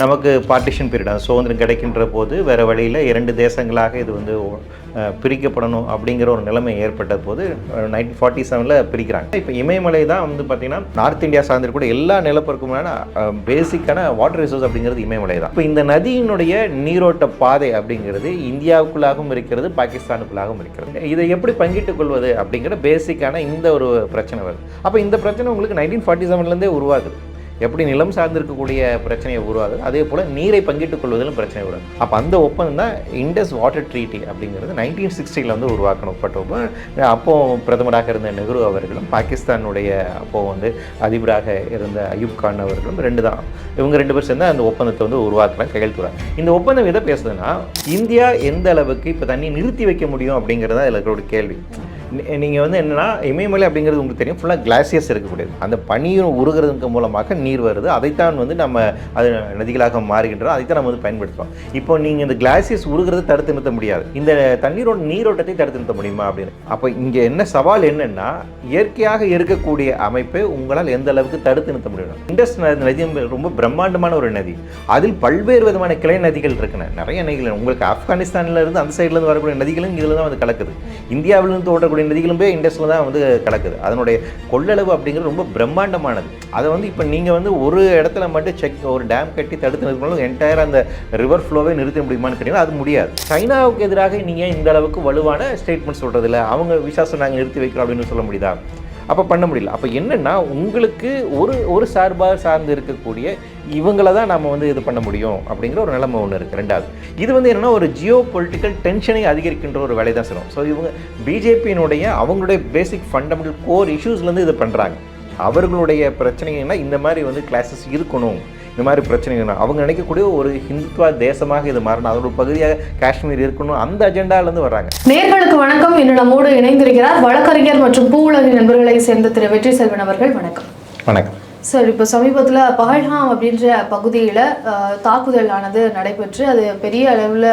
நமக்கு பார்ட்டிஷன் பீரியடாக சுதந்திரம் கிடைக்கின்ற போது வேறு வழியில் இரண்டு தேசங்களாக இது வந்து பிரிக்கப்படணும் அப்படிங்கிற ஒரு நிலைமை ஏற்பட்ட போது நைன்டீன் ஃபார்ட்டி செவனில் பிரிக்கிறாங்க. இப்போ இமயமலை தான் வந்து பார்த்திங்கன்னா நார்த் இந்தியா சார்ந்திருக்கூடிய எல்லா நிலப்பரப்புமான பேசிக்கான வாட்டர் ரிசோர்ஸ் அப்படிங்கிறது இமயமலை தான். இப்போ இந்த நதியினுடைய நீரோட்ட பாதை அப்படிங்கிறது இந்தியாவுக்குள்ளாகவும் இருக்கிறது பாகிஸ்தானுக்குள்ளாகவும் இருக்கிறது. இதை எப்படி பங்கிட்டுக் கொள்வது அப்படிங்கிற பேசிக்கான இந்த ஒரு பிரச்சனை வருது. அப்போ இந்த பிரச்சனை உங்களுக்கு நைன்டீன் ஃபார்ட்டி செவன்லேருந்தே உருவாகுது. எப்படி நிலம் சார்ந்திருக்கக்கூடிய பிரச்சனையை உருவாகுது அதே போல் நீரை பங்கிட்டுக் கொள்வதிலும் பிரச்சனை வரும் அப்போ அந்த ஒப்பந்தம் தான் இண்டஸ் வாட்டர் ட்ரீட்டி அப்படிங்கிறது நைன்டீன் சிக்ஸ்டியில் வந்து உருவாக்கப்பட்ட அப்போது பிரதமராக இருந்த நெஹ்ரு அவர்களும் பாகிஸ்தானுடைய அப்போது வந்து அதிபராக இருந்த அயூப் கான் அவர்களும் ரெண்டு தான். இவங்க ரெண்டு பேர் சேர்ந்து அந்த ஒப்பந்தத்தை வந்து உருவாக்குறாங்க கையெழுத்துறாங்க இந்த ஒப்பந்தம் எதை பேசுதுன்னா இந்தியா எந்த அளவுக்கு இப்போ தண்ணி நிறுத்தி வைக்க முடியும் அப்படிங்கிறது இதில் இருக்கிற ஒரு கேள்வி. நீங்கள் வந்து என்னன்னா இமயமலை அப்படிங்கிறது உங்களுக்கு தெரியும் ஃபுல்லாக கிளாசியஸ் இருக்கக்கூடியது. அந்த பனியும் உருகிறதுக்கு மூலமாக நீ நீர் வருது அதைத்தான் வந்து நம்ம அது நதிகளாக மாறுகின்றோம் அதைத்தான் நம்ம வந்து பயன்படுத்துகிறோம் இப்போ நீங்கள் இந்த கிளாசியஸ் உருகிறத தடுத்து நிறுத்த முடியாது. இந்த தண்ணீரோட நீரோட்டத்தை தடுத்து நிறுத்த முடியுமா அப்படின்னு? அப்போ இங்கே என்ன சவால் என்னென்னா இயற்கையாக இருக்கக்கூடிய அமைப்பை உங்களால் எந்த அளவுக்கு தடுத்து நிறுத்த முடியும்? இண்டஸ் நதி ரொம்ப பிரம்மாண்டமான ஒரு நதி. அதில் பல்வேறு விதமான கிளை நதிகள் இருக்குன நிறைய நதிகள் உங்களுக்கு ஆப்கானிஸ்தான்ல இருந்து அந்த சைட்லேருந்து வரக்கூடிய நதிகளும் இதில் தான் வந்து கலக்குது. இந்தியாவிலிருந்து ஓடக்கூடிய நதிகளும் போய் தான் வந்து கலக்குது. அதனுடைய கொள்ளளவு அப்படிங்கிறது ரொம்ப பிரம்மாண்டமானது. அதை வந்து இப்போ நீங்கள் வந்து ஒரு இடத்துல மட்டும் செக் ஒரு டேம் கட்டி தடுத்து நிறுத்தினாலும் என்டையர் அந்த ரிவர் ஃப்ளோவே நிறுத்த முடியுமான்னு கேட்டீங்கன்னா அது முடியாது. சைனாவுக்கு எதிராக நீங்கள் இந்த அளவுக்கு வலுவான ஸ்டேட்மெண்ட் சொல்கிறதில்ல அவங்க விசாசம் நாங்கள் நிறுத்தி வைக்கிறோம் அப்படின்னு சொல்ல முடியுதா? அப்போ பண்ண முடியல. அப்போ என்னன்னா உங்களுக்கு ஒரு ஒரு சார்பாக சார்ந்து இருக்கக்கூடிய இவங்களை தான் நம்ம வந்து இது பண்ண முடியும் அப்படிங்கிற ஒரு நிலைமை ஒன்று இருக்குது ரெண்டாவது இது வந்து என்னன்னா ஒரு ஜியோ பொலிட்டிக்கல் டென்ஷனை அதிகரிக்கின்ற ஒரு வேலை தான் சொல்லும் ஸோ இவங்க பிஜேபியினுடைய அவங்களுடைய பேசிக் ஃபண்டமெண்டல் கோர் இஷ்யூஸ்லேருந்து இது பண்ணுறாங்க அவர்களுடைய பிரச்சனைங்கன்னா இந்த மாதிரி வந்து கிளாஸஸ் இருக்கணும். இந்த மாதிரி பிரச்சனைகள் அவங்க நினைக்கக்கூடிய ஒரு ஹிந்துத்வா தேசமாக இது மாறணும். அதோட பகுதியாக காஷ்மீர் இருக்கணும். அந்த அஜெண்டாலேருந்து வர்றாங்க. நேர்களுக்கு வணக்கம். இன்று நம்மோடு இணைந்திருக்கிறார் வழக்கறிஞர் மற்றும் பூவுலக நண்பர்களை சேர்ந்த திரு வெற்றி செல்வன் அவர்கள். வணக்கம். வணக்கம். சார் இப்போ சமீபத்தில் பகல்காம் அப்படின்ற பகுதியில் தாக்குதல் ஆனது நடைபெற்று அது பெரிய அளவில்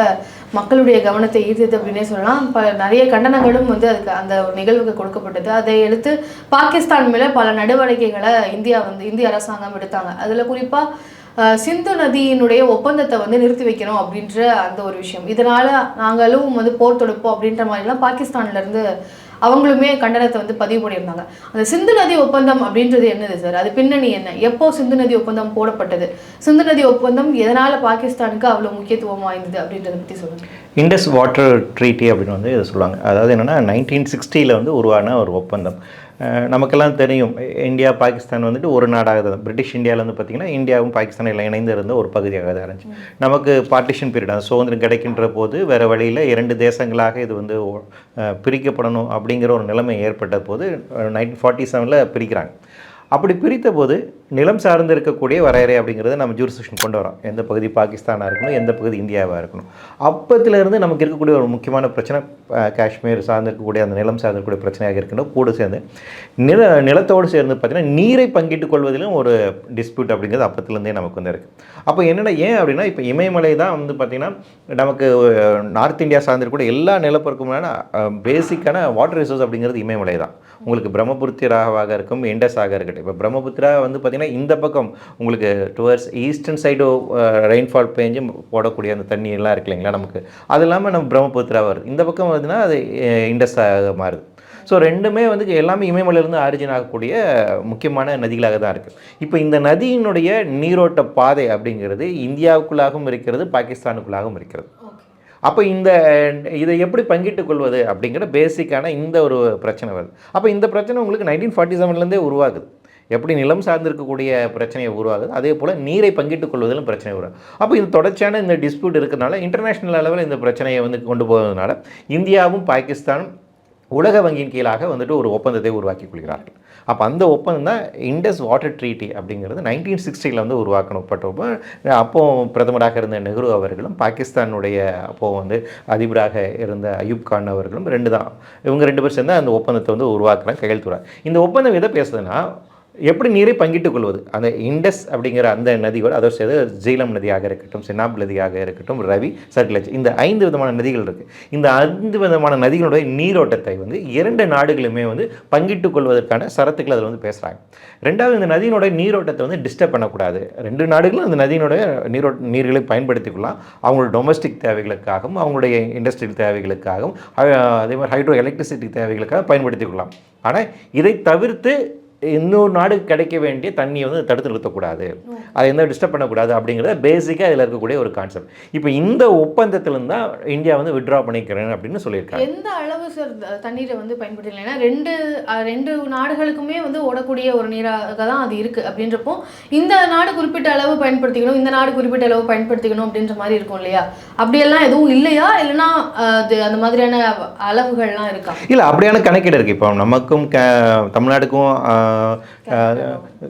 மக்களுடைய கவனத்தை ஈர்த்தது அப்படின்னே சொல்லலாம். பல நிறைய கண்டனங்களும் வந்து அதுக்கு அந்த நிகழ்வுக்கு கொடுக்கப்பட்டது. அதை எடுத்து பாகிஸ்தான் மேலே பல நடவடிக்கைகளை இந்தியா வந்து இந்திய அரசாங்கம் எடுத்தாங்க. அதில் குறிப்பாக சிந்து நதியினுடைய ஒப்பந்தத்தை வந்து நிறுத்தி வைக்கணும் அப்படின்ற அந்த ஒரு விஷயம். இதனால நாங்களும் வந்து போர் தொடுப்போம் அப்படின்ற மாதிரிலாம் பாகிஸ்தான்ல இருந்து அவங்களுமே கண்டனத்தை வந்து பதிவு பண்ணியிருந்தாங்க. அந்த சிந்து நதி ஒப்பந்தம் அப்படின்றது என்னது சார்? அது பின்னணி என்ன? எப்போ சிந்து நதி ஒப்பந்தம் போடப்பட்டது? சிந்து நதி ஒப்பந்தம் எதனால் பாகிஸ்தானுக்கு அவ்வளோ முக்கியத்துவம் வாய்ந்தது அப்படின்றத பற்றி சொல்லுங்கள் இண்டஸ் வாட்டர் ட்ரீட்டி அப்படின்னு வந்து இதை சொல்லுவாங்க. அதாவது என்னென்னா நைன்டீன் சிக்ஸ்டியில் வந்து உருவான ஒரு ஒப்பந்தம். நமக்கெல்லாம் தெரியும் இந்தியா பாகிஸ்தான் வந்துட்டு ஒரு நாடாக தான் பிரிட்டிஷ் இந்தியாவில் வந்து பார்த்திங்கன்னா இந்தியாவும் பாகிஸ்தானும் எல்லாம் இணைந்து இருந்த ஒரு பகுதியாக தான் இருந்துச்சு நமக்கு பார்ட்டிஷன் பீரியட் அந்த சுதந்திரம் கிடைக்கின்ற போது வேறு வழியில் இரண்டு தேசங்களாக இது வந்து பிரிக்கப்படணும் அப்படிங்கிற ஒரு நிலைமை ஏற்பட்ட போது நைன்டீன் ஃபார்ட்டி செவனில் பிரிக்கிறாங்க. அப்படி பிரித்த போது நிலம் சார்ந்து இருக்கக்கூடிய வரையறை அப்படிங்கிறத நம்ம ஜூரிஸ்டிக்ஷன் கொண்டு வரோம். எந்த பகுதி பாகிஸ்தானாக இருக்கணும் எந்த பகுதி இந்தியாவாக இருக்கணும். அப்பத்திலிருந்து நமக்கு இருக்கக்கூடிய ஒரு முக்கியமான பிரச்சனை காஷ்மீர் சார்ந்து இருக்கக்கூடிய அந்த நிலம் சார்ந்து இருக்கக்கூடிய பிரச்சனையாக இருக்கணும் கூட சேர்ந்து நில நிலத்தோடு சேர்ந்து பார்த்திங்கன்னா நீரை பங்கிட்டுக் கொள்வதிலும் ஒரு டிஸ்பியூட் அப்படிங்கிறது அப்பத்துலேருந்தே நமக்கு வந்து இருக்குது அப்போ என்னென்ன ஏன் அப்படின்னா இப்போ இமயமலை தான் வந்து பார்த்திங்கன்னா நமக்கு நார்த் இந்தியா சார்ந்திருக்கக்கூடிய எல்லா நிலப்பருக்குமான பேசிக்கான வாட்டர் ரிசோர்ஸ் அப்படிங்கிறது இமயமலை தான். உங்களுக்கு பிரம்மபுத்திராவாக இருக்கும் இண்டஸாக இருக்கட்டும். இப்போ பிரம்மபுத்திரா வந்து பார்த்திங்கன்னா இந்த பக்கம் உங்களுக்கு டுவர்ட்ஸ் ஈஸ்டர்ன் சைடு ரெயின்ஃபால் பேஞ்சு போடக்கூடிய அந்த தண்ணி எல்லாம் இருக்கு இல்லைங்களா நமக்கு? அது இல்லாமல் நம்ம பிரம்மபுத்திரா வருது. இந்த பக்கம் வருதுன்னா அது இண்டஸாக மாறுது. ஸோ ரெண்டுமே வந்து எல்லாமே இமயமலையிலேருந்து ஆரிஜின் ஆகக்கூடிய முக்கியமான நதிகளாக தான் இருக்குது இப்போ இந்த நதியினுடைய நீரோட்ட பாதை அப்படிங்கிறது இந்தியாவுக்குள்ளாகவும் இருக்கிறது பாகிஸ்தானுக்குள்ளாகவும் இருக்கிறது. அப்போ இந்த இதை எப்படி பங்கிட்டுக் கொள்வது அப்படிங்கிற பேசிக்கான இந்த ஒரு பிரச்சனை வருது. அப்போ இந்த பிரச்சனை உங்களுக்கு நைன்டீன் ஃபார்ட்டி செவன்லேருந்தே உருவாகுது. எப்படி நிலம் சார்ந்திருக்கக்கூடிய பிரச்சனையை உருவாகுது? அதே போல் நீரை பங்கிட்டுக் கொள்வதிலும் பிரச்சனை உருவாகுது. அப்போ இது தொடர்ச்சியான இந்த டிஸ்பியூட் இருக்கிறனால இன்டர்நேஷ்னல் அளவில் இந்த பிரச்சனையை வந்து கொண்டு போவதனால இந்தியாவும் பாகிஸ்தானும் உலக வங்கியின் கீழாக வந்துட்டு ஒரு ஒப்பந்தத்தை உருவாக்கி கொள்கிறார்கள். அப்போ அந்த ஒப்பந்தம் தான் இண்டஸ் வாட்டர் ட்ரீட்டி அப்படிங்கிறது நைன்டீன் சிக்ஸ்டியில் வந்து உருவாக்கப்பட்ட அப்போது பிரதமராக இருந்த நெஹ்ரு அவர்களும் பாகிஸ்தானுடைய அப்போது வந்து அதிபராக இருந்த அயூப் கான் அவர்களும் ரெண்டு தான். இவங்க ரெண்டு பேர் சேர்ந்து அந்த ஒப்பந்தத்தை வந்து உருவாக்குறாங்க கையெழுத்துறாங்க இந்த ஒப்பந்தம் எதை பேசுதுன்னா எப்படி நீரை பங்கிட்டுக் கொள்வது? அந்த இண்டஸ் அப்படிங்கிற அந்த நதியோடு அதாவது சேர்த்து ஜீலம் நதியாக இருக்கட்டும் சென்னாப் நதியாக இருக்கட்டும் ரவி சட்லஜ் இந்த ஐந்து விதமான நதிகள் இருக்குது இந்த ஐந்து விதமான நதிகளுடைய நீரோட்டத்தை வந்து இரண்டு நாடுகளுமே வந்து பங்கிட்டுக் கொள்வதற்கான சரத்துக்கள் அதில் வந்து பேசுகிறாங்க ரெண்டாவது இந்த நதியினுடைய நீரோட்டத்தை வந்து டிஸ்டர்ப் பண்ணக்கூடாது. ரெண்டு நாடுகளும் அந்த நதியினுடைய நீரோ நீர்களை பயன்படுத்திக்கலாம் அவங்களோட டொமஸ்டிக் தேவைகளுக்காகவும் அவங்களுடைய இண்டஸ்ட்ரியல் தேவைகளுக்காகவும் அதே மாதிரி ஹைட்ரோ எலக்ட்ரிசிட்டி தேவைகளுக்காக பயன்படுத்திக் கொள்ளலாம். ஆனால் இதை தவிர்த்து இன்னொரு நாடுக்கு கிடைக்க வேண்டிய தண்ணியை வந்து தடுத்து நிறுத்தக்கூடாது. அதை எந்த டிஸ்டர்ப் பண்ணக்கூடாது அப்படிங்கிறத பேசிக்காக இதில் இருக்கக்கூடிய ஒரு கான்செப்ட் இப்போ இந்த ஒப்பந்தத்திலிருந்து தான் இந்தியா வந்து விட்ரா பண்ணிக்கிறேன் அப்படின்னு சொல்லியிருக்காங்க. எந்த அளவு சார் தண்ணீரை வந்து பயன்படுத்தல? ஏன்னா ரெண்டு ரெண்டு நாடுகளுக்குமே வந்து ஓடக்கூடிய ஒரு நீராக தான் அது இருக்குது அப்படின்றப்போ இந்த நாடு குறிப்பிட்ட அளவு பயன்படுத்திக்கணும் இந்த நாடு குறிப்பிட்ட அளவு பயன்படுத்திக்கணும் அப்படின்ற மாதிரி இருக்கும் இல்லையா? அப்படியெல்லாம் எதுவும் இல்லையா? அது அந்த மாதிரியான அளவுகள்லாம் இருக்கா? இல்லை அப்படியான கணக்கீடு இருக்குது இப்போ நமக்கும் க தமிழ்நாடுக்கும்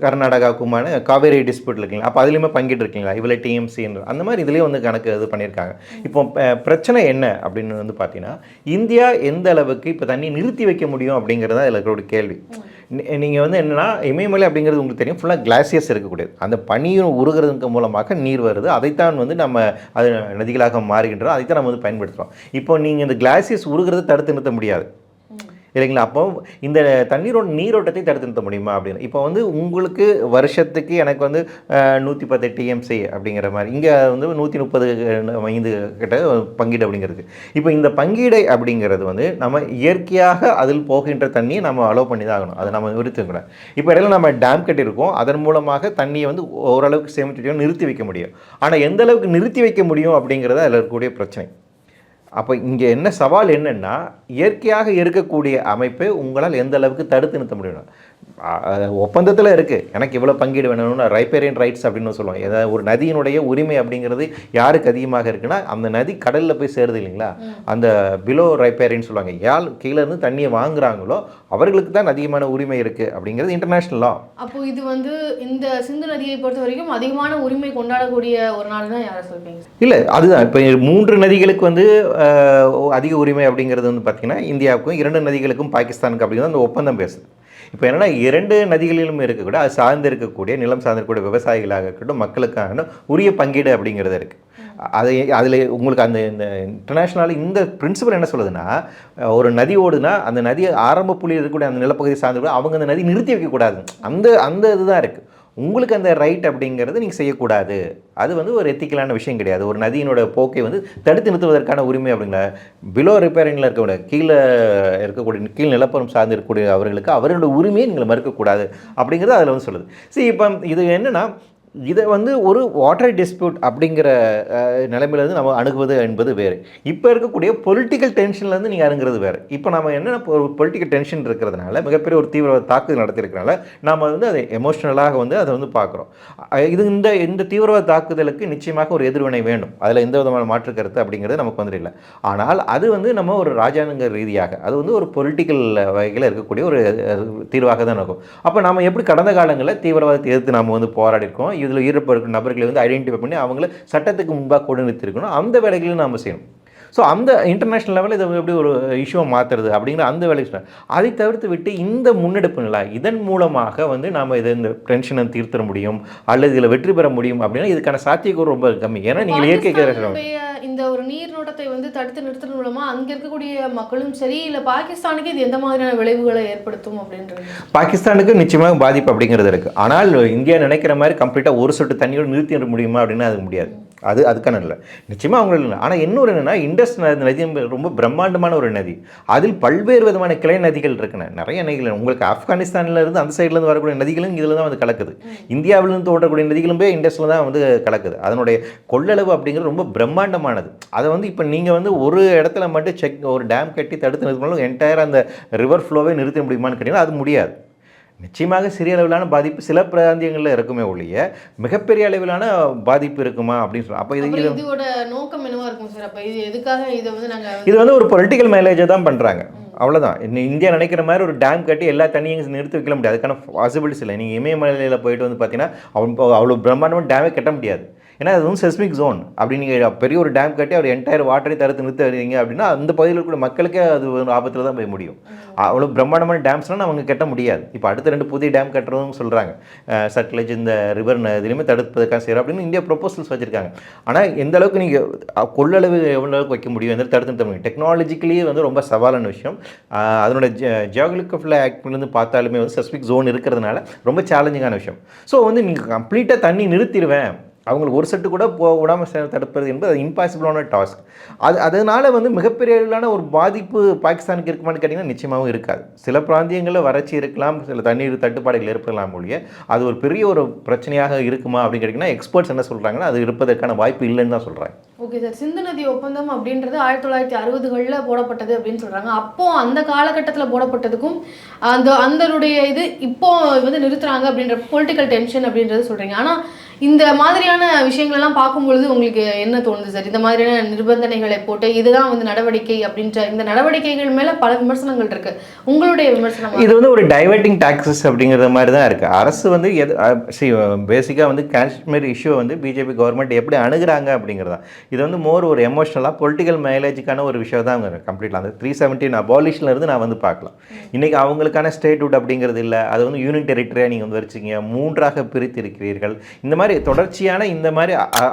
கர்நாடகாவுக்குமான காவேரி டிஸ்பியூட் இருக்குங்களா அப்போ அதுலேயுமே பங்கிட்டு இருக்கீங்களா இவ்வளோ டிஎம்சின்ற அந்த மாதிரி இதுலேயும் வந்து கணக்கு இது பண்ணியிருக்காங்க. இப்போ பிரச்சனை என்ன அப்படின்னு வந்து பார்த்தீங்கன்னா இந்தியா எந்த அளவுக்கு இப்போ தண்ணி நிறுத்தி வைக்க முடியும் அப்படிங்கிறது தான் இதில் இருக்கிற ஒரு கேள்வி. நீங்கள் வந்து என்னன்னா இமயமலை அப்படிங்கிறது உங்களுக்கு தெரியும். ஃபுல்லாக கிளாசியஸ் இருக்கக்கூடியது. அந்த பனியும் உருகிறதுக்கு மூலமாக நீர் வருது. அதைத்தான் வந்து நம்ம அது நதிகளாக மாறுகின்றோம் அதைத்தான் நம்ம வந்து பயன்படுத்துகிறோம் இப்போ நீங்கள் இந்த கிளாசியஸ் உருகிறத தடுத்து நிறுத்த முடியாது. இல்லைங்களா? அப்போ இந்த தண்ணீரோட நீரோட்டத்தை தடுத்து நிறுத்த முடியுமா அப்படின்னு? இப்போ வந்து உங்களுக்கு வருஷத்துக்கு எனக்கு வந்து நூற்றி பத்து டிஎம்சி அப்படிங்கிற மாதிரி. இங்கே வந்து நூற்றி முப்பது ஐந்து கிட்ட பங்கீடு அப்படிங்கிறது இப்போ இந்த பங்கீடை அப்படிங்கிறது வந்து நம்ம இயற்கையாக அதில் போகின்ற தண்ணியை நம்ம அலோவ் பண்ணி தான் ஆகணும். அதை நம்ம நிறுத்திக்கூடாது. இப்போ இடையில நம்ம டேம் கட்டியிருக்கோம். அதன் மூலமாக தண்ணியை வந்து ஓரளவுக்கு சேமிச்சு நிறுத்தி வைக்க முடியும். ஆனால் எந்த அளவுக்கு நிறுத்தி வைக்க முடியும் அப்படிங்கிறது அதில் இருக்கக்கூடிய பிரச்சனை. அப்போ இங்கே என்ன சவால் என்னென்னா இயற்கையாக இருக்கக்கூடிய அமைப்பை உங்களால் எந்த அளவுக்கு தடுத்து நிறுத்த முடியும்? ஒப்பந்தத்தில் இருக்குது எனக்கு இவ்வளோ பங்கீடு வேணும்னு ரைப்பேரியன் ரைட்ஸ் அப்படின்னு சொல்லுவோம் ஏதாவது ஒரு நதியினுடைய உரிமை அப்படிங்கிறது யாருக்கு அதிகமாக இருக்குன்னா அந்த நதி கடலில் போய் சேருது இல்லைங்களா? அந்த பிலோ ரைப்பேரியன் சொல்லுவாங்க. யார் கீழே இருந்து தண்ணியை வாங்குறாங்களோ அவர்களுக்கு தான் அதிகமான உரிமை இருக்குது அப்படிங்கிறது இன்டர்நேஷ்னல் லா அப்போ இது வந்து இந்த சிந்து நதியை பொறுத்த வரைக்கும் அதிகமான உரிமை கொண்டாடக்கூடிய ஒரு நாள் தான் யாரை சொல்றீங்க? இல்லை அதுதான். இப்போ மூன்று நதிகளுக்கு வந்து அதிக உரிமை அப்படிங்கிறது வந்து பார்த்திங்கன்னா இந்தியாவுக்கும் இரண்டு நதிகளுக்கும் பாகிஸ்தானுக்கு அப்படிங்கிறது அந்த ஒப்பந்தம் பேசுது. இப்போ என்னன்னா இரண்டு நதிகளிலும் இருக்கக்கூடிய அது சார்ந்து இருக்கக்கூடிய நிலம் சார்ந்திருக்கக்கூடிய விவசாயிகளாக இருக்கட்டும் மக்களுக்கான உரிய பங்கீடு அப்படிங்கிறது இருக்குது அது அதில் உங்களுக்கு அந்த இந்த இன்டர்நேஷ்னல் இந்த பிரின்சிபல் என்ன சொல்லுதுன்னா ஒரு நதி ஓடுனா அந்த நதி ஆரம்ப புள்ளி இருக்கக்கூடிய அந்த நிலப்பகுதி சார்ந்து அவங்க அந்த நதி நிறுத்தி வைக்கக்கூடாது. அந்த அந்த இதுதான் இருக்குது உங்களுக்கு அந்த ரைட் அப்படிங்கிறது நீங்கள் செய்யக்கூடாது. அது வந்து ஒரு எத்திக்கலான விஷயம் கிடையாது. ஒரு நதியினோட போக்கை வந்து தடுத்து நிறுத்துவதற்கான உரிமை அப்படிங்களா? பிலோ ரிப்பேரிங்கில் இருக்கக்கூடிய கீழே இருக்கக்கூடிய கீழ் நிலப்பரம் சார்ந்து இருக்கக்கூடிய அவர்களுக்கு அவர்களோட உரிமையை நீங்கள் மறுக்கக்கூடாது அப்படிங்கிறது அதில் வந்து சொல்லுது. சரி இப்போ இது என்னென்னா இதை வந்து ஒரு வாட்டர் டிஸ்பியூட் அப்படிங்கிற நிலைமையிலேருந்து நம்ம அணுகுவது என்பது வேறு. இப்போ இருக்கக்கூடிய பொலிட்டிக்கல் டென்ஷன்லேருந்து நீங்கள் அணுகிறது வேறு. இப்போ நம்ம என்னென்ன ஒரு பொலிட்டிக்கல் டென்ஷன் இருக்கிறதுனால மிகப்பெரிய ஒரு தீவிரவாத தாக்குதல் நடத்திருக்கிறனால நாம் வந்து அதை எமோஷ்னலாக வந்து அதை வந்து பார்க்குறோம். இது இந்த இந்த தீவிரவாத தாக்குதலுக்கு நிச்சயமாக ஒரு எதிர்வினை வேண்டும். அதில் எந்த விதமான மாற்று கருத்து அப்படிங்கிறது நமக்கு வந்து இல்லை ஆனால் அது வந்து நம்ம ஒரு ராஜாங்க ரீதியாக அது வந்து ஒரு பொலிட்டிக்கல் வகையில் இருக்கக்கூடிய ஒரு தீர்வாக தான் இருக்கும். அப்போ நம்ம எப்படி கடந்த காலங்களில் தீவிரவாதத்தை எதிர்த்து நம்ம வந்து போராடிருக்கோம் இதில் ஈடுபடுற நபர்களை வந்து ஐடென்டிஃபை பண்ணி அவங்கள சட்டத்துக்கு முன்பாக கொண்டு நிறுத்திருக்கணும் அந்த வேலைகளையும் நாம் செய்யணும். ஸோ அந்த இன்டர்நேஷ்னல் லெவலில் இதை எப்படி ஒரு இஷ்யூவை மாற்றுறது அப்படிங்கிற அந்த வேலையை சொன்னேன் அதை தவிர்த்து விட்டு இந்த முன்னெடுப்பு நிலை இதன் மூலமாக வந்து நாம் இதை இந்த டென்ஷனை தீர்த்திட முடியும் அல்லது இதில் வெற்றி பெற முடியும் அப்படின்னா இதுக்கான சாத்தியக்கூறு ரொம்ப கம்மி. ஏன்னா நீங்கள் பாகிஸ்தானுடைய இந்த ஒரு நீர்நோட்டத்தை வந்து தடுத்து நிறுத்துறது மூலமா அங்க இருக்கக்கூடிய மக்களும் சரி இல்ல பாகிஸ்தானுக்கு இது எந்த மாதிரியான விளைவுகளை ஏற்படுத்தும் அப்படின்றது? பாகிஸ்தானுக்கு நிச்சயமாக பாதிப்பு அப்படிங்கிறது இருக்குது ஆனால் இந்தியா நினைக்கிற மாதிரி கம்ப்ளீட்டாக ஒரு சொட்டு தண்ணியோடு நிறுத்திட முடியுமா அப்படின்னா அது முடியாது. அது அதுக்கான இல்லை. நிச்சயமாக அவங்களுக்கு இல்லை. ஆனால் இன்னொரு என்னென்னா இண்டஸ் நதி ரொம்ப பிரம்மாண்டமான ஒரு நதி. அதில் பல்வேறு விதமான கிளை நதிகள் இருக்குன்னு நிறைய நதிகள். உங்களுக்கு ஆப்கானிஸ்தான்ல இருந்து அந்த சைட்லேருந்து வரக்கூடிய நதிகளும் இதில் தான் வந்து கலக்குது. இந்தியாவிலிருந்து தோன்றக்கூடிய நதிகளும் போய் இண்டஸில் தான் வந்து கலக்குது. அதனுடைய கொள்ளளவு அப்படிங்கிறது ரொம்ப பிரம்மாண்டமானது. அதை வந்து இப்போ நீங்கள் வந்து ஒரு இடத்துல மட்டும் செக் ஒரு டேம் கட்டி தடுத்து நிறுத்தினாலும் என்டையர் அந்த ரிவர் ஃப்ளோவே நிறுத்த முடியுமான்னு கேட்டிங்கன்னா அது முடியாது. நிச்சயமாக சிறிய அளவிலான பாதிப்பு சில பிராந்தியங்களில் இருக்குமே ஒழிய மிகப்பெரிய அளவிலான பாதிப்பு இருக்குமா அப்படின்னு சொல்லலாம் அப்போ இது இதோட நோக்கம் என்னவா இருக்கும் சார்? அப்ப இது எதுக்காக இதை வந்து நாங்க இது வந்து ஒரு பொலிட்டிக்கல் மேலேஜை தான் பண்ணுறாங்க அவ்வளோதான் இந்தியா நினைக்கிற மாதிரி ஒரு டேம் கட்டி எல்லா தண்ணியும் நிறுத்தி வைக்கல முடியாது. அதுக்கான பாசிபிலிட்டிஸ் இல்லை. நீங்கள் இமயமலையில் போயிட்டு வந்து பார்த்தீங்கன்னா அவன் அவ்வளோ பிரம்மாண்டமாக டேமே கட்ட முடியாது. ஏன்னா அது வந்து செஸ்மிக் ஜோன் அப்படி நீங்கள் பெரிய ஒரு டேம் கட்டி அவர் என்டையர் வாட்டரை தடுத்து நிறுத்த வரீங்க அப்படின்னா அந்த பகுதியில் கூட மக்களுக்கே அது ஒரு ஆபத்தில் தான் போய் முடியும். அவ்வளோ பிரம்மாண்டமான டேம்ஸ்லாம் அவங்க கட்ட முடியாது. இப்போ அடுத்த ரெண்டு புதிய டேம் கட்டுறதும் சொல்கிறாங்க சட்லஜ் இந்த ரிவர் இதுலையுமே தடுப்பதற்காக செய்கிறோம் அப்படின்னு இந்தியா ப்ரொபோசல்ஸ் வச்சுருக்காங்க. ஆனால் எந்த அளவுக்கு நீங்கள் கொள்ளளவு எவ்வளோ அளவுக்கு வைக்க முடியும் எந்த தடுத்து நிறுத்த முடியும்? டெக்னாலஜிக்கலி வந்து ரொம்ப சவாலான விஷயம். அதனோட ஜியோகிலிக்கஃபில் ஆக்ட்லேருந்து பார்த்தாலுமே வந்து ஸ்பெசிஃபிக் ஜோன் இருக்கிறதுனால ரொம்ப சேலஞ்சிங்கான விஷயம். ஸோ வந்து நீங்கள் கம்ப்ளீட்டாக தண்ணி நிறுத்திடுவேன் அவங்களுக்கு ஒரு செட்டு கூட போ விடாமல் தடுப்பது என்பது அது இம்பாசிபிளான டாஸ்க் அது அதனால் வந்து மிகப்பெரிய அளவிலான ஒரு பாதிப்பு பாகிஸ்தானுக்கு இருக்குமான்னு கேட்டிங்கன்னா நிச்சயமாகவும் இருக்காது. சில பிராந்தியங்களில் வறட்சி இருக்கலாம் சில தண்ணீர் தட்டுப்பாடுகள் ஏற்படலாம் ஒழிய அது ஒரு பெரிய ஒரு பிரச்சனையாக இருக்குமா அப்படின்னு கேட்டிங்கன்னா எக்ஸ்பர்ட்ஸ் என்ன சொல்கிறாங்கன்னா அது இருப்பதற்கான வாய்ப்பு இல்லைன்னு தான் சொல்கிறாங்க ஓகே சார் சிந்து நதி ஒப்பந்தம் அப்படின்றது ஆயிரத்தி தொள்ளாயிரத்தி அறுபதுகளில் போடப்பட்டது அப்படின்னு சொல்கிறாங்க அப்போ அந்த காலகட்டத்தில் போடப்பட்டதுக்கும் அந்த அந்தனுடைய இது இப்போ வந்து நிறுத்துறாங்க அப்படின்ற பொலிட்டிக்கல் டென்ஷன் அப்படின்றது சொல்கிறீங்க ஆனால் இந்த மாதிரியான விஷயங்கள் எல்லாம் பார்க்கும்பொழுது உங்களுக்கு என்ன தோணுது சார்? இந்த மாதிரியான நிபந்தனைகளை போட்டு இதுதான் வந்து நடவடிக்கை அப்படின்ற இந்த நடவடிக்கைகள் மேல பல விமர்சனங்கள் இருக்கு. உங்களுடைய விமர்சனம் இது வந்து ஒரு டைவர்ட்டிங் டாக்ஸஸ் அப்படிங்கிற மாதிரி தான் இருக்குது அரசு வந்து எது பேசிக்காக வந்து காஷ்மீர் இஷ்யூ வந்து பிஜேபி கவர்மெண்ட் எப்படி அணுகுறாங்க அப்படிங்கிறது. தான் இது வந்து மோர் ஒரு எமோஷனலாக பொலிட்டிக்கல் மைலேஜுக்கான ஒரு விஷயம் தான் கம்ப்ளீட்லாம் அந்த த்ரீ செவன்டீன் அபாலிஷனில் இருந்து நான் வந்து பார்க்கலாம். இன்றைக்கி அவங்களுக்கான ஸ்டேட்ஹுட் அப்படிங்கிறது இல்லை. அது வந்து யூனிட் டெரிட்டரியாக நீங்கள் வந்து வச்சுக்கீங்க மூன்றாக பிரித்து இருக்கிறீர்கள் இந்த மாதிரி தொடர்ச்சியான இந்த மாதிரி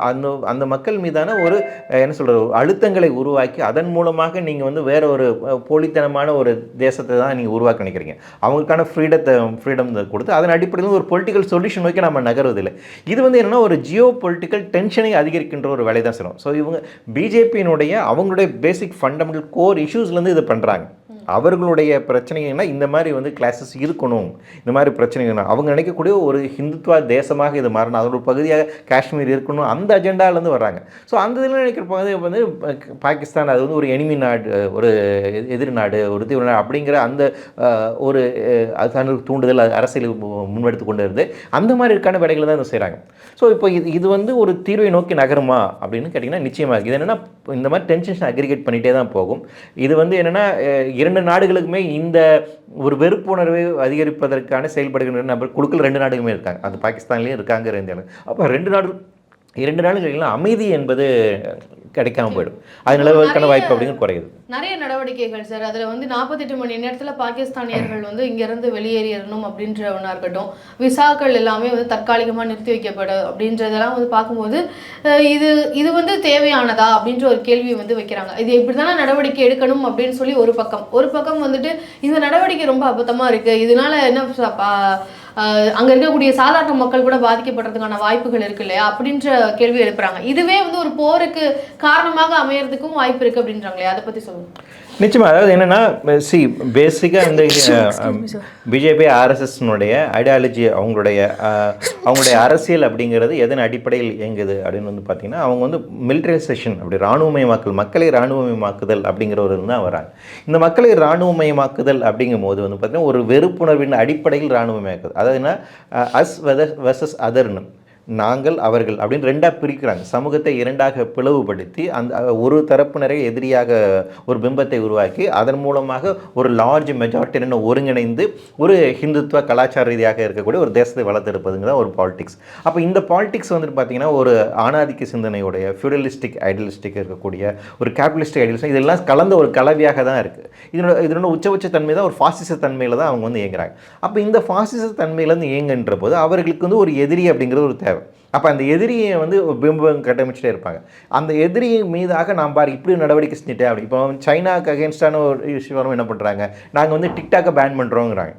அந்த அந்த மக்கள் மீதான ஒரு என்ன சொல்கிறது அழுத்தங்களை உருவாக்கி அதன் மூலமாக நீங்கள் வந்து வேற ஒரு போலித்தனமான ஒரு தேசத்தை தான் நீங்கள் உருவாக்க நினைக்கிறீங்க. அவங்களுக்கான ஃப்ரீடத்தை ஃப்ரீடம் கொடுத்து அதன் அடிப்படையில் ஒரு பொலிட்டிக்கல் சொல்யூஷன் நோக்கி நம்ம நகருவதில்லை. இது வந்து என்னன்னா ஒரு ஜியோ பொலிட்டிக்கல் டென்ஷனை அதிகரிக்கின்ற ஒரு வேலை தான் செய்யணும் ஸோ இவங்க பிஜேபியினுடைய அவங்களுடைய பேசிக் ஃபண்டமெண்டல் கோர் இஷ்யூஸ்லேருந்து இது பண்ணுறாங்க அவர்களுடைய பிரச்சனைகள்னால் இந்த மாதிரி வந்து கிளாஸஸ் இருக்கணும். இந்த மாதிரி பிரச்சனைகள் அவங்க நினைக்கக்கூடிய ஒரு ஹிந்துத்வா தேசமாக இது மாறணும். அதோட பகுதியாக காஷ்மீர் இருக்கணும். அந்த அஜெண்டாவிலேருந்து வர்றாங்க. ஸோ அந்த இதில் நினைக்கிற பகுதி வந்து பாகிஸ்தான் அது வந்து ஒரு எனிமி நாடு ஒரு எதிர் நாடு ஒரு தீவிர நாடு அப்படிங்கிற அந்த ஒரு அது தூண்டுதல் அது அரசியல் முன்னெடுத்து கொண்டு இருந்து அந்த மாதிரி இருக்கான வேலைகளை தான் இதை செய்கிறாங்க ஸோ இப்போ இது இது வந்து ஒரு தீர்வை நோக்கி நகருமா அப்படின்னு கேட்டிங்கன்னா நிச்சயமாக. இது என்னென்னா இந்த மாதிரி டென்ஷன்ஸ் அக்ரிகேட் பண்ணிகிட்டே தான் போகும். இது வந்து என்னென்னா இரண்டு நாடுகளுக்குமே இந்த ஒரு வெறுப்புணர்வை அதிகரிப்பதற்கான செயல்படுகின்ற நபர் குழுக்கள் ரெண்டு நாடுகளுமே இருக்காங்க. அது பாகிஸ்தான்லேயும் இருக்காங்க இந்தியாவில் அப்போ ரெண்டு நாடு இரண்டு நாடுகளிலும் அமைதி என்பது கிடைக்காம போயிடும். அது நிலவுவதற்கான வாய்ப்பு அப்படிங்கிறது குறையுது. நிறைய நடவடிக்கைகள் சார். அதுல வந்து நாற்பத்தெட்டு மணி நேரத்துல பாகிஸ்தானியர்கள் வந்து இங்க இருந்து வெளியேறிடணும் அப்படின்ற ஒன்றா இருக்கட்டும். விசாக்கள் எல்லாமே வந்து தற்காலிகமா நிறுத்தி வைக்கப்படும் அப்படின்றதெல்லாம் வந்து பார்க்கும்போது இது இது வந்து தேவையானதா அப்படின்ற ஒரு கேள்வி வந்து வைக்கிறாங்க. இது இப்படிதானே நடவடிக்கை எடுக்கணும் அப்படின்னு சொல்லி ஒரு பக்கம். ஒரு பக்கம் வந்துட்டு இந்த நடவடிக்கை ரொம்ப அபத்தமா இருக்கு. இதனால என்ன அங்க இருக்கக்கூடிய சாதாரண மக்கள் கூட பாதிக்கப்படுறதுக்கான வாய்ப்புகள் இருக்கு இல்லையா? அப்படின்ற கேள்வி எழுப்புறாங்க. இதுவே வந்து ஒரு போருக்கு காரணமாக அமையறதுக்கும் வாய்ப்பு இருக்கு அப்படின்றாங்களே அதை பத்தி சொல்லுங்க. நிச்சயமா அதாவது என்னன்னா சி பேசிக்காக இந்த பிஜேபி ஆர்எஸ்எஸ்னுடைய ஐடியாலஜி அவங்களுடைய அவங்களுடைய அரசியல் அப்படிங்கிறது எதன் அடிப்படையில் இயங்குது அப்படின்னு வந்து பார்த்தீங்கன்னா அவங்க வந்து மிலிட்டரைசேஷன் அப்படி இராணுவமயமாக்கல் மக்களை இராணுவமயமாக்குதல் ஒரு ஒரு தான் வராங்க. இந்த மக்களை இராணுவமயமாக்குதல் அப்படிங்கும் போது வந்து பார்த்தீங்கன்னா ஒரு வெறுப்புணர்வின் அடிப்படையில் இராணுவமயமாக்குது. அதாவது என்ன? அஸ் வெசஸ் அதர்னு நாங்கள் அவர்கள் அப்படின்னு ரெண்டாக பிரிக்கிறாங்க. சமூகத்தை இரண்டாக பிளவுபடுத்தி அந்த ஒரு தரப்பினரை எதிரியாக ஒரு பிம்பத்தை உருவாக்கி அதன் மூலமாக ஒரு லார்ஜ் மெஜாரிட்டின்னு ஒருங்கிணைந்து ஒரு ஹிந்துத்துவ கலாச்சார ரீதியாக இருக்கக்கூடிய ஒரு தேசத்தை வளர்த்தெடுப்பதுங்க தான் ஒரு பாலிடிக்ஸ் அப்போ இந்த பாலிடிக்ஸ் வந்துட்டு பார்த்தீங்கன்னா ஒரு ஆணாதிக்க சிந்தனையுடைய ஃபியூடலிஸ்டிக் ஐடியலிஸ்டிக் இருக்கக்கூடிய ஒரு கேபிட்டலிஸ்டிக் ஐடியலிஸ்டிக் இதெல்லாம் கலந்த ஒரு கலவையாக தான் இருக்குது இதனோட இதனோட உச்சபட்ச தன்மை தான் ஒரு ஃபாசிச தன்மையில் தான் அவங்க வந்து இயங்குறாங்க. அப்போ இந்த ஃபாசிச தன்மையிலேருந்து இயங்குன்ற போது அவர்களுக்கு வந்து ஒரு எதிரி அப்படிங்கிறது ஒரு தேவை. அப்போ அந்த எதிரியை வந்து ஒரு பிம்பம் கட்டமைச்சிட்டே இருப்பாங்க. அந்த எதிரியை மீதாக நான் பாரு இப்படி நடவடிக்கை செஞ்சுட்டேன் அப்படி. இப்போ சைனாக்கு அகேன்ஸ்டான ஒரு விஷயம் என்ன பண்ணுறாங்க நாங்கள் வந்து டிக்டாக்கை பேன் பண்ணுறோங்கிறாங்க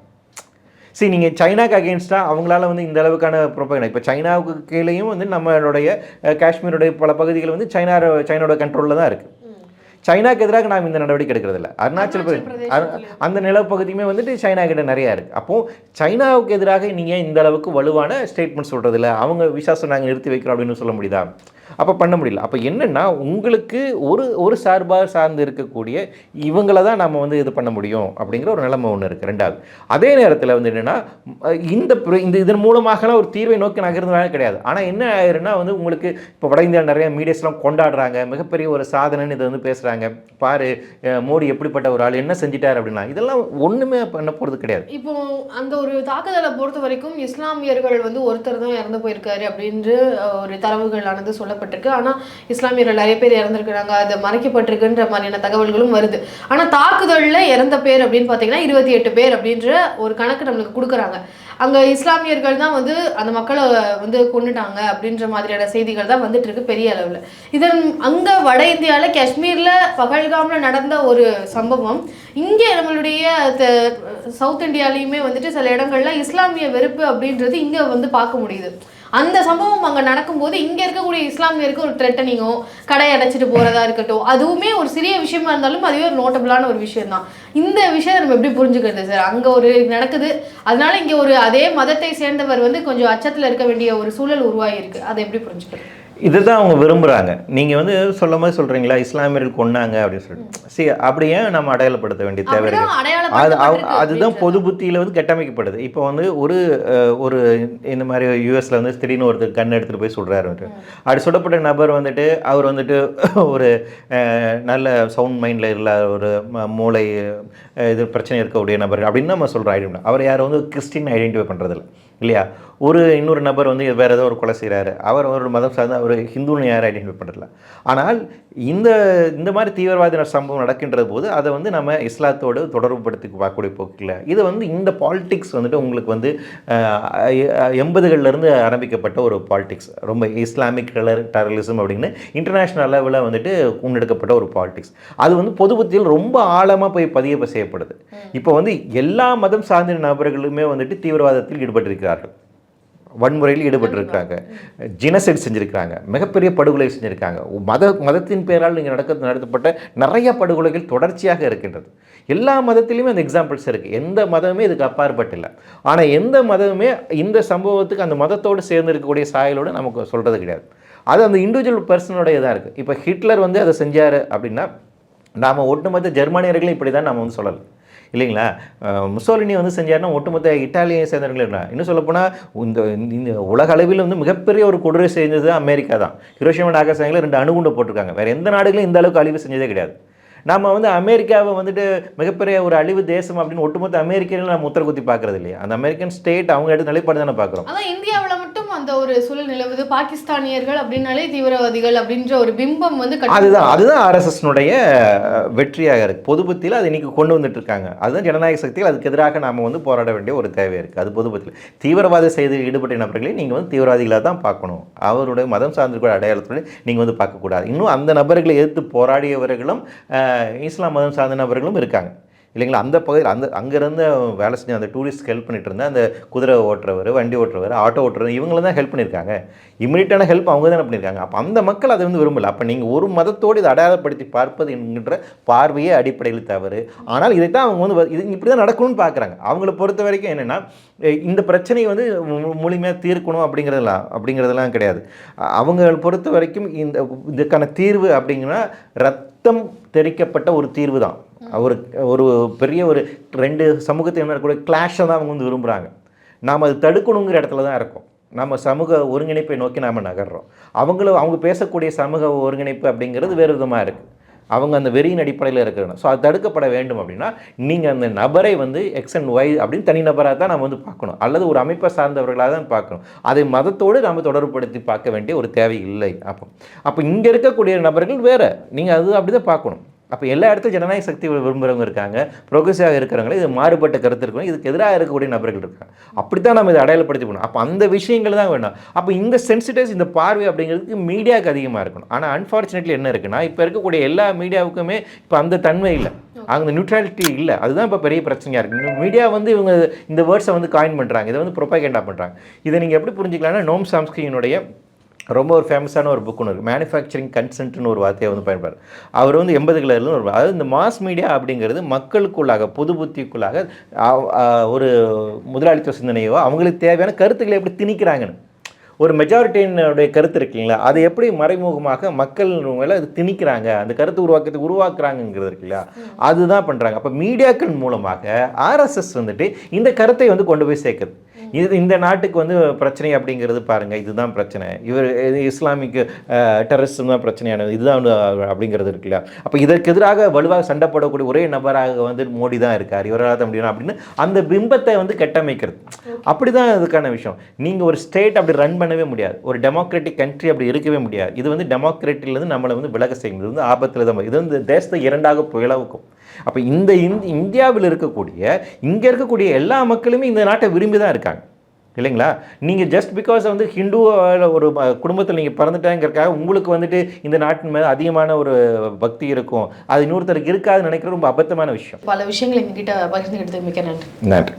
சரி நீங்கள் சைனாக்கு அகேன்ஸ்டாக அவங்களால வந்து இந்த அளவுக்கான ப்ரொபகண்டா இப்போ சைனாவுக்கு கீழேயும் வந்து நம்மளுடைய காஷ்மீருடைய பல பகுதிகள் வந்து சைனா சைனாவோட கண்ட்ரோலில் தான் இருக்குது சைனாக்கு எதிராக நாம் இந்த நடவடிக்கை எடுக்கிறதில்ல. அருணாச்சல் அருணாச்சல் பிரதேஷ் அந்த நிலப்பகுதியுமே வந்துட்டு சைனா கிட்ட நிறையா இருக்குது அப்போது சைனாவுக்கு எதிராக நீங்கள் இந்த அளவுக்கு வலுவான ஸ்டேட்மெண்ட் சொல்கிறதில்ல அவங்க விசா சொன்னாங்க நிறுத்தி வைக்கிறோம் அப்படின்னு சொல்ல முடியுதா? அப்போ பண்ண முடியல. அப்போ என்னென்னா உங்களுக்கு ஒரு ஒரு சார்பாக சார்ந்து இருக்கக்கூடிய இவங்கள தான் நம்ம வந்து இது பண்ண முடியும் அப்படிங்கிற ஒரு நிலைமை ஒன்று இருக்குது ரெண்டாவது. அதே நேரத்தில் வந்து என்னென்னா இந்த பிர- இந்த இதன் மூலமாகலாம் ஒரு தீர்வை நோக்கி நகர்ந்தனால கிடையாது. ஆனால் என்ன ஆயிருன்னா வந்து உங்களுக்கு இப்போ வட இந்தியாவில் நிறைய மீடியாஸ்லாம் கொண்டாடுறாங்க மிகப்பெரிய ஒரு சாதனைன்னு இதை வந்து பேசுகிறாங்க பாரு மோடி எப்படிப்பட்ட ஒரு ஆள் என்ன செஞ்சிட்டார் அப்படின்னா இதெல்லாம் ஒன்றுமே பண்ண போகிறது கிடையாது. இப்போ அந்த ஒரு தாக்குதலை பொறுத்த வரைக்கும் இஸ்லாமியர்கள் வந்து ஒருத்தர் தான் இறந்து போயிருக்காரு அப்படின்ற அஹ், ஒரு தரவுகளானது சொல்லப்பட்டிருக்கு ஆனால் இஸ்லாமியர்கள் நிறைய பேர் இறந்துருக்குறாங்க. அது மறைக்கப்பட்டிருக்குன்ற மாதிரியான தகவல்களும் வருது. ஆனால் தாக்குதலில் இறந்த பேர் அப்படின்னு பார்த்தீங்கன்னா இருபத்தி எட்டு பேர் அப்படின்ற ஒரு கணக்கு நம்மளுக்கு கொடுக்குறாங்க. அங்கே இஸ்லாமியர்கள் தான் வந்து அந்த மக்களை வந்து கொண்டுட்டாங்க அப்படின்ற மாதிரியான செய்திகள் தான் வந்துட்டு இருக்கு பெரிய அளவில். இதன் அங்கே வட இந்தியாவில் காஷ்மீரில் பகல்காம்ல நடந்த ஒரு சம்பவம். இங்கே நம்மளுடைய த- சவுத் இந்தியாலையுமே வந்துட்டு சில இடங்கள்ல இஸ்லாமிய வெறுப்பு அப்படின்றது இங்கே வந்து பார்க்க முடியுது. அந்த சம்பவம் அங்கே நடக்கும்போது இங்கே இருக்கக்கூடிய இஸ்லாமியருக்கு ஒரு த்ரெட்டனிங்கோ கடை அடைச்சிட்டு போகிறதா இருக்கட்டும் அதுவுமே ஒரு சிறிய விஷயமா இருந்தாலும் அதுவே ஒரு நோட்டபுளான ஒரு விஷயம் தான் இந்த விஷயத்தை நம்ம எப்படி புரிஞ்சுக்கிறது சார் அங்கே ஒரு நடக்குது அதனால இங்கே ஒரு அதே மதத்தை சேர்ந்தவர் வந்து கொஞ்சம் அச்சத்தில் இருக்க வேண்டிய ஒரு சூழல் உருவாகி இருக்கு அதை எப்படி புரிஞ்சுக்கிறது? இதுதான் அவங்க விரும்புகிறாங்க நீங்கள் வந்து சொல்லும் போது சொல்கிறீங்களா இஸ்லாமியர்கள் கொன்னாங்க அப்படின்னு சொல்லிட்டு. சரி அப்படி ஏன் நம்ம அடையாளப்படுத்த வேண்டிய தேவை அது அதுதான். பொது புத்தியில் வந்து கட்டமைக்கப்படுது. இப்போ வந்து ஒரு ஒரு இந்த மாதிரி யூஎஸ்ல வந்து திடீர்னு ஒருத்தர் கண் எடுத்துகிட்டு போய் சுடுறாரு வந்துட்டு அப்படி சுடப்பட்ட நபர் வந்துட்டு அவர் வந்துட்டு ஒரு நல்ல சவுண்ட் மைண்டில் இல்லாத ஒரு மூளை இது பிரச்சனை இருக்கக்கூடிய நபர் அப்படின்னு நம்ம சொல்கிறோம் ஐடென்டி அவர் யாரும் வந்து கிறிஸ்டின் ஐடென்டிஃபை பண்ணுறதில்ல இல்லையா? ஒரு இன்னொரு நபர் வந்து வேறு ஏதோ ஒரு கொலை செய்கிறாரு அவர் ஒரு மதம் சார்ந்த அவர் ஹிந்துன்னு யாரும் ஐடென்டிஃபை பண்ணுறதில்ல ஆனால் இந்த இந்த மாதிரி தீவிரவாத சம்பவம் நடக்கின்ற போது அதை வந்து நம்ம இஸ்லாத்தோடு தொடர்புபடுத்தி பார்க்கக்கூடிய போக்கில். இது வந்து இந்த பாலிடிக்ஸ் வந்துட்டு உங்களுக்கு வந்து எண்பதுகள்லேருந்து ஆரம்பிக்கப்பட்ட ஒரு பாலிடிக்ஸ் ரொம்ப இஸ்லாமிக் டெரர் டெரரிசம் அப்படின்னு இன்டர்நேஷ்னல் அளவில் வந்துட்டு முன்னெடுக்கப்பட்ட ஒரு பாலிடிக்ஸ் அது வந்து பொது புத்தியில் ரொம்ப ஆழமாக போய் பதிய செய்யப்படுது. இப்போ வந்து எல்லா மதம் சார்ந்த நபர்களுமே வந்துட்டு தீவிரவாதத்தில் ஈடுபட்டிருக்கிறார்கள். வன்முறையில் ஈடுபட்டிருக்கிறாங்க. ஜினசைட் செஞ்சுருக்கிறாங்க. மிகப்பெரிய படுகொலை செஞ்சுருக்காங்க. மத மதத்தின் பேரால் இங்கே நடக்க நடத்தப்பட்ட நிறைய படுகொலைகள் தொடர்ச்சியாக இருக்கின்றது. எல்லா மதத்திலையுமே அந்த எக்ஸாம்பிள்ஸ் இருக்குது எந்த மதமுமே இதுக்கு அப்பாற்பட்டில்லை. ஆனால் எந்த மதமுமே இந்த சம்பவத்துக்கு அந்த மதத்தோடு சேர்ந்து இருக்கக்கூடிய சாயலோடு நமக்கு சொல்கிறது கிடையாது. அது அந்த இண்டிவிஜுவல் பர்சனோடைய தான் இருக்குது இப்போ ஹிட்லர் வந்து அதை செஞ்சார் அப்படின்னா நாம் ஒட்டுமொத்த ஜெர்மானியர்களும் இப்படி தான் நம்ம வந்து சொல்லலை இல்லைங்களா? முசோலினி வந்து செஞ்சாருன்னா ஒட்டுமொத்த இட்டாலியை சேர்ந்தவர்கள் இன்னும் சொல்லப்போனால் இந்த இந்த உலக அளவில் வந்து மிகப்பெரிய ஒரு கொடூரை செஞ்சது அமெரிக்கா தான். ஹிரோஷிமா நாகசாங்கில் ரெண்டு அணுகுண்டு போட்டிருக்காங்க. வேறு எந்த நாடுகளும் இந்த அளவுக்கு அழிவு செஞ்சதே கிடையாது. நம்ம வந்து அமெரிக்காவை வந்துட்டு மிகப்பெரிய ஒரு அழிவு தேசம் அப்படின்னு ஒட்டுமொத்த அமெரிக்கர்கள் நம்ம முத்திர குத்தி பார்க்கறது இல்லையா? அந்த அமெரிக்கன் ஸ்டேட் அவங்க எடுத்து நிலைப்பாடு தானே பார்க்குறோம். அந்த ஒரு சூழல் நிலவுது. பாகிஸ்தானியர்கள் அப்படின்னாலே தீவிரவாதிகள் அப்படின்ற ஒரு பிம்பம் வந்து அதுதான் அதுதான் ஆர்எஸ்எஸ்னுடைய வெற்றியாக இருக்குது பொது புத்தியில் அதை இன்னைக்கு கொண்டு வந்துட்டு இருக்காங்க. அதுதான் ஜனநாயக சக்திகள் அதுக்கு எதிராக நாம வந்து போராட வேண்டிய ஒரு தேவை இருக்குது அது பொது புத்தியில். தீவிரவாத செய்து ஈடுபட்ட நபர்களை நீங்கள் வந்து தீவிரவாதிகளாக தான் பார்க்கணும். அவருடைய மதம் சார்ந்திருக்கிற அடையாளத்தோடு நீங்கள் வந்து பார்க்கக்கூடாது. இன்னும் அந்த நபர்களை எதிர்த்து போராடியவர்களும் இஸ்லாம் மதம் சார்ந்த நபர்களும் இருக்காங்க. இல்லைங்களா? அந்த பகுதியில் அந்த அங்கேருந்து வேலை செஞ்ச அந்த டூரிஸ்ட் ஹெல்ப் பண்ணிட்டு இருந்த அந்த குதிரை ஓட்டுறவர் வண்டி ஓட்டுறவர் ஆட்டோ ஓட்டுறவர் இவங்கள தான் ஹெல்ப் பண்ணியிருக்காங்க. இம்மிடியட்டான ஹெல்ப் அவங்க தானே பண்ணியிருக்காங்க. அப்போ அந்த மக்கள் அதை வந்து விரும்பல. அப்போ நீங்கள் ஒரு மதத்தோடு இதை அடையாளப்படுத்தி பார்ப்பது என்கின்ற பார்வையே அடிப்படையில் தவறு. ஆனால் இதைத்தான் அவங்க வந்து இது இப்படி தான் நடக்கணும்னு பார்க்குறாங்க. அவங்கள பொறுத்த வரைக்கும் என்னென்னா இந்த பிரச்சனையை வந்து மூலியமாக முழுமையாக தீர்க்கணும் அப்படிங்கிறதெல்லாம் அப்படிங்கிறதெல்லாம் கிடையாது. அவங்க பொறுத்த வரைக்கும் இந்த இதுக்கான தீர்வு அப்படிங்கன்னா ரத்தம் தெரிக்கப்பட்ட ஒரு தீர்வு தான். ஒரு ஒரு பெரிய ஒரு ரெண்டு சமூகத்தினர் கூட கிளாஷை தான் அவங்க வந்து விரும்புகிறாங்க நாம் அது தடுக்கணுங்கிற இடத்துல தான் இருக்கோம். நம்ம சமூக ஒருங்கிணைப்பை நோக்கி நாம் நகர்றோம். அவங்களும் அவங்க பேசக்கூடிய சமூக ஒருங்கிணைப்பு அப்படிங்கிறது வேறு விதமாக இருக்குது அவங்க அந்த வெறியின் அடிப்படையில் இருக்கிறாங்க ஸோ அது தடுக்கப்பட வேண்டும் அப்படின்னா நீங்கள் அந்த நபரை வந்து எக்ஸ் அண்ட் ஒய் அப்படின்னு தனி நபராக தான் நம்ம வந்து பார்க்கணும். அல்லது ஒரு அமைப்பை சார்ந்தவர்களாக தான் பார்க்கணும். அதை மதத்தோடு நம்ம தொடர்புபடுத்தி பார்க்க வேண்டிய ஒரு தேவை இல்லை. அப்போ அப்போ இங்கே இருக்கக்கூடிய நபர்கள் வேறு. நீங்கள் அது அப்படி தான் பார்க்கணும். அப்போ எல்லா இடத்துலையும் ஜனநாயக சக்தி விரும்புகிறவங்க இருக்காங்க ப்ரோக்ரஸிவாக இருக்கிறவங்க இது மாறுபட்ட கருத்து இருக்கணும் இதுக்கு எதிராக இருக்கக்கூடிய நபர்கள் இருக்காங்க. அப்படி தான் நம்ம இதை அடையாளப்படுத்தி போகணும் அப்போ அந்த விஷயங்கள் தான் வேணும். அப்போ இந்த சென்சிட்டிவ்ஸ் இந்த பார்வை அப்படிங்கிறதுக்கு மீடியாவுக்கு அதிகமாக இருக்கணும். ஆனால் அன்ஃபார்ச்சுனேட்லி என்ன இருக்குன்னா இப்போ இருக்கக்கூடிய எல்லா மீடியாவுக்குமே இப்போ அந்த தன்மை இல்லை. அந்த நியூட்ரலிட்டி இல்லை. அதுதான் இப்போ பெரிய பிரச்சனையாக இருக்குது மீடியா வந்து இவங்க இந்த வேர்ட்ஸை வந்து காயின் பண்ணுறாங்க இதை வந்து ப்ரொபகேண்டா பண்ணுறாங்க இதை நீங்கள் எப்படி புரிஞ்சுக்கலாம்னா நோம் சாம்ஸ்கியினுடைய ரொம்ப ஒரு ஃபேமஸான ஒரு புக் ஒன்று இருக்குது மேனுஃபேக்சரிங் கன்சென்ட்னு ஒரு வார்த்தையை வந்து பயன்படுறார் அவர் வந்து எண்பதுகளில் ஒரு அதாவது இந்த மாஸ் மீடியா அப்படிங்கிறது மக்களுக்குள்ளாக பொது புத்திக்குள்ளாக ஒரு முதலாளித்துவ சிந்தனையோ அவங்களுக்கு தேவையான கருத்துக்களை எப்படி திணிக்கிறாங்கன்னு. ஒரு மெஜாரிட்டியினுடைய கருத்து இருக்குங்களா அதை எப்படி மறைமுகமாக மக்கள் மேலே அது திணிக்கிறாங்க? அந்த கருத்து உருவாக்கத்தை உருவாக்குறாங்கங்கிறது இருக்குல்ல அதுதான் பண்ணுறாங்க அப்போ மீடியாக்கள் மூலமாக ஆர்எஸ்எஸ் வந்துட்டு இந்த கருத்தை வந்து கொண்டு போய் சேர்க்குது. இது இந்த நாட்டுக்கு வந்து பிரச்சனை அப்படிங்கிறது பாருங்கள் இதுதான் பிரச்சனை. இவர் இது இஸ்லாமிக் டெரரிசம் தான் பிரச்சனையானது. இதுதான் அப்படிங்கிறது இருக்குல்ல அப்போ இதற்கு எதிராக வலுவாக சண்டை போடக்கூடிய ஒரே நபராக வந்து மோடி தான் இருக்கார். இவரால் தான் முடியும் அப்படின்னு அந்த பிம்பத்தை வந்து கட்டமைக்கிறது. அப்படி தான் அதுக்கான விஷயம். நீங்கள் ஒரு ஸ்டேட் அப்படி ரன் பண்ணவே முடியாது. ஒரு டெமோக்ராட்டிக் கண்ட்ரி அப்படி இருக்கவே முடியாது. இது வந்து டெமோக்ராட்டிலேருந்து நம்மளை வந்து விலக செய்யும். இது வந்து ஆபத்தில் தான் இது வந்து தேசத்தை இரண்டாக பிளவுக்கும் அப்போ இந்த இந்தி இந்தியாவில் இருக்கக்கூடிய இங்கே இருக்கக்கூடிய எல்லா மக்களுமே இந்த நாட்டை விரும்பி தான் இருக்காங்க. இல்லைங்களா? நீங்கள் ஜஸ்ட் பிகாஸ் வந்து ஹிந்து ஒரு குடும்பத்தில் நீங்கள் பிறந்துட்டாங்கிறக்காக உங்களுக்கு வந்துட்டு இந்த நாட்டின் மேலே அதிகமான ஒரு பக்தி இருக்கும். அது இன்னொருத்தருக்கு இருக்காதுன்னு நினைக்கிற ரொம்ப அபத்தமான விஷயம். பல விஷயங்கள் எங்ககிட்ட பகிர்ந்துக்கிட்டதுக்கு மிக்க நன்றி. நன்றி.